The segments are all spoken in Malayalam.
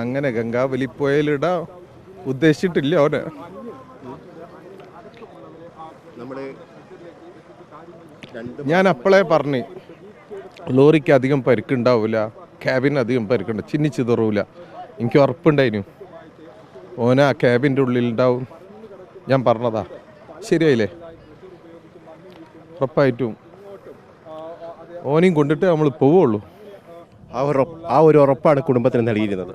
അങ്ങനെ ഗംഗാവലി പുഴയിലിടാൻ ഉദ്ദേശിച്ചിട്ടില്ല അവന്. ഞാൻ അപ്പോളേ പറഞ്ഞു ലോറിക്ക് അധികം പരിക്കുണ്ടാവില്ല ക്യാബിന് അധികം പരിക്കുണ്ട് ചിന്നി ചിതറൂല. എനിക്ക് ഉറപ്പുണ്ടായിരുന്നു ഓന ആ ക്യാബിന്റെ ഉള്ളിലുണ്ടാവും. ഞാൻ പറഞ്ഞതാ. ശരിയായില്ലേ? ഉറപ്പായിട്ടും. ഓനെയും കൊണ്ടിട്ട് നമ്മൾ പോവുള്ളൂ. ആ ഒരു ആ ഒരു ഉറപ്പാണ് കുടുംബത്തിന് നൽകിയിരുന്നത്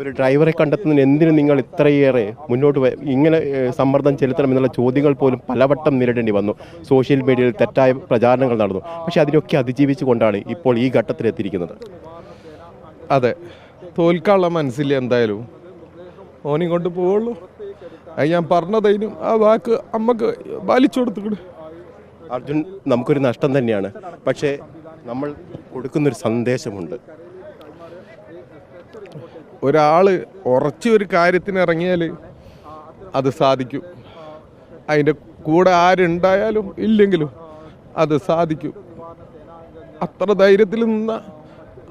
ഒരു ഡ്രൈവറെ കണ്ടെത്തുന്നതിന് എന്തിനു നിങ്ങൾ ഇത്രയേറെ മുന്നോട്ട് ഇങ്ങനെ സമ്മർദ്ദം ചെലുത്തണം എന്നുള്ള ചോദ്യങ്ങൾ പോലും പലവട്ടം നേരിടേണ്ടി വന്നു. സോഷ്യൽ മീഡിയയിൽ തെറ്റായ പ്രചാരണങ്ങൾ നടന്നു. പക്ഷേ അതിനൊക്കെ അതിജീവിച്ചുകൊണ്ടാണ് ഇപ്പോൾ ഈ ഘട്ടത്തിലെത്തിയിരിക്കുന്നത്. അതെ. തോൽക്കാനുള്ള മനസ്സില്ല എന്തായാലും ഓനി കൊണ്ട് പോവുള്ളൂ. അത് ഞാൻ പറഞ്ഞതതിനും ആ വാക്ക് അമ്മയ്ക്ക് പാലിച്ചു കൊടുത്തുകൂടെ അർജുൻ നമുക്കൊരു നഷ്ടം തന്നെയാണ്. പക്ഷേ നമ്മൾ കൊടുക്കുന്നൊരു സന്ദേശമുണ്ട്. ഒരാൾ ഉറച്ച ഒരു കാര്യത്തിന് ഇറങ്ങിയാൽ അത് സാധിക്കും. അതിന്റെ കൂടെ ആരുണ്ടായാലും ഇല്ലെങ്കിലും അത് സാധിക്കും. അത്ര ധൈര്യത്തിൽ നിന്ന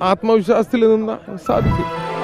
ആത്മവിശ്വാസത്തിൽ നിന്ന സാധിക്കും.